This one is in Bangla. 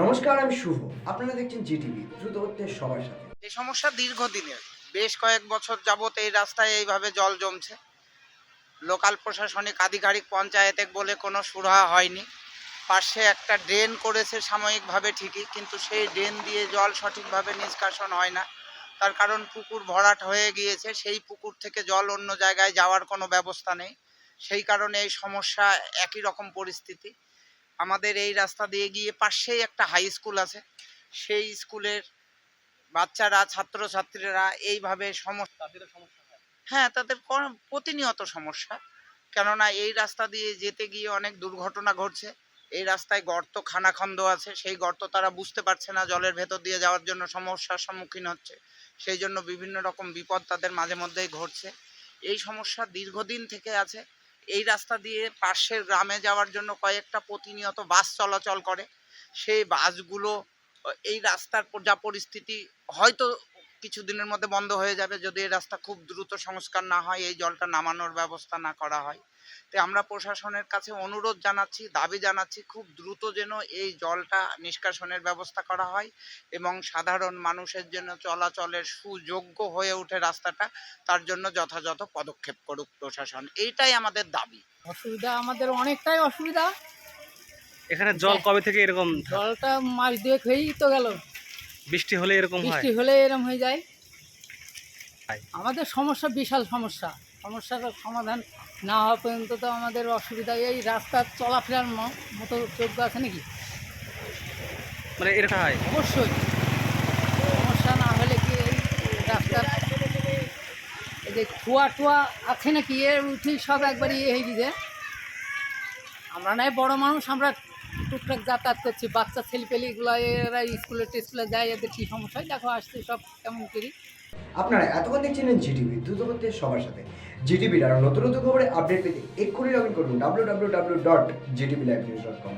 নমস্কার, আমি শুভ। আপনারা দেখছেন জিটিভি, দ্রুত হচ্ছে সবার সাথে। এই সমস্যা দীর্ঘদিনের। বেশ কয়েক বছর যাবত এই রাস্তায় এইভাবে জল জমছে। লোকাল প্রশাসনিক আধিকারিক পঞ্চায়েতে বলে কোনো সুরাহা হয়নি। পাশে একটা ড্রেন করেছে সাময়িকভাবে ঠিকই, কিন্তু সেই ড্রেন দিয়ে জল সঠিকভাবে নিষ্কাশন হয় না। তার কারণ পুকুর ভরাট হয়ে গিয়েছে। সেই পুকুর থেকে জল অন্য জায়গায় যাওয়ার কোনো ব্যবস্থা নেই। সেই কারণে এই সমস্যা একই রকম পরিস্থিতি। আমাদের এই রাস্তা দিয়ে গিয়ে পাশেই একটা হাই স্কুল আছে। সেই স্কুলের বাচ্চারা ছাত্রছাত্রীরা এইভাবে সমস্যা হ্যাঁ? তাদের প্রতিনিয়ত সমস্যা। কেননা এই রাস্তা দিয়ে যেতে গিয়ে অনেক দুর্ঘটনা ঘটছে। এই রাস্তায় গর্ত খানাখন্দ আছে। সেই গর্ত তারা বুঝতে পারছে না জলের ভেতর দিয়ে যাওয়ার জন্য সমস্যার সম্মুখীন হচ্ছে। সেই জন্য বিভিন্ন রকম বিপদ তাদের মাঝে মধ্যেই ঘটছে। এই সমস্যা দীর্ঘদিন থেকে আছে। এই রাস্তা দিয়ে পাশের গ্রামে যাওয়ার জন্য কয়েকটা প্রতিনিয়ত বাস চলাচল করে। সেই বাসগুলো, এই রাস্তার যা পরিস্থিতি, হয়তো কিছুদিনের মধ্যে বন্ধ হয়ে যাবে যদি এই রাস্তা খুব দ্রুত সংস্কার না হয় এই জলটা নামানোর ব্যবস্থা না করা হয়। তো আমরা প্রশাসনের কাছে অনুরোধ জানাচ্ছি দাবি জানাচ্ছি খুব দ্রুত যেন এই জলটা নিষ্কাশনের ব্যবস্থা করা হয় এবং সাধারণ মানুষের জন্য চলাচলের সুযোগ্য হয়ে ওঠে রাস্তাটা তার জন্য যথাযথ পদক্ষেপ করুক প্রশাসন। এইটাই আমাদের দাবি। অসুবিধা আমাদের অনেকটাই অসুবিধা। এখানে জল কবে থেকে এরকম জলটা মাস দুয়েক হয়েই তো গেল। বৃষ্টি হলে এরকম হয়? বৃষ্টি হলে এরম হয়ে যায়। আমাদের সমস্যা বিশাল সমস্যা। সমস্যার সমাধান না হওয়া পর্যন্ত তো আমাদের অসুবিধা। এই রাস্তার চলাফেরার মতো যোগ্য আছে নাকি? মানে এরকম হয়? অবশ্যই। সমস্যা না হলে কি এই রাস্তার এই যে কুয়া টুয়া আছে নাকি? এর উঠেই সব একবারই হয়ে গেছে। আমরা নয় বড় মানুষ আমরা টুকটাক যাতায়াত করছি, বাচ্চা ছেলেপেলেগুলো এরা স্কুলে, টেস্কুলে যায়, এদের কী সমস্যা? হয় দেখো, আসছে সব কেমন করি। আপনারা এতক্ষণ দেখছিলেন জিটিভি দ্রুত সবার সাথে। জিটিভির আরও নতুন নতুন খবরে আপডেট পেতে এক্ষুনি লগ ইন করুন W W W dot GTV live news dot com